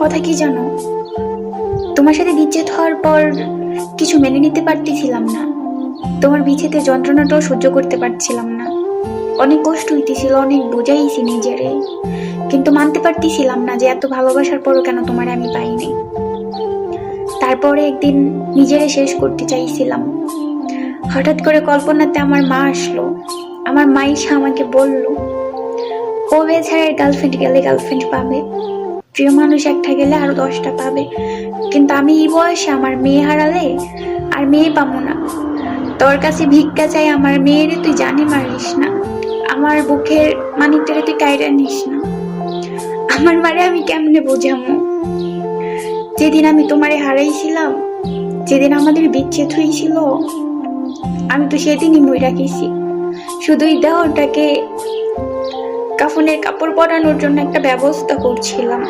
কথা কি জানো? তোমার সাথে বিচ্ছেদ হওয়ার পর কিছু মেনে নিতে পারতেছিলাম না। তোমার বিচ্ছেদের যন্ত্রণাটাও সহ্য করতে পারছিলাম না। অনেক কষ্ট হইতেছিল, অনেক বোঝাইছি নিজেরে। কিন্তু মানতে পারতেছিলাম না যে এত ভালোবাসার পরও কেন তোমার আমি পাইনি। তারপরে একদিন নিজেরে শেষ করতে চাইছিলাম। হঠাৎ করে কল্পনাতে আমার মা আসলো। আমার মা এসে আমাকে বলল, ও বেছাড়ার গার্লফ্রেন্ড গেলে গার্লফ্রেন্ড পাবে? প্রিয় মানুষ একটা গেলে আরও দশটা পাবে। কিন্তু আমি এই বয়সে আমার মেয়ে হারালে আর মেয়ে পাবো না। তোর কাছে ভিক্ষা চাই আমার মেয়েরে, তুই জানি মারিস না। আমার বুকের মানিকটারে তুই কায়রা নিস না। আমার মারে আমি কেমনে বোঝামো? যেদিন আমি তোমারে হারাইছিলাম, যেদিন আমাদের বিচ্ছেদ হয়েছিল আমি তো সেদিনই মই রাখিছি শুধু দেহটাকে কাফনের কাপড় পরানোর জন্য একটা ব্যবস্থা করছিলাম।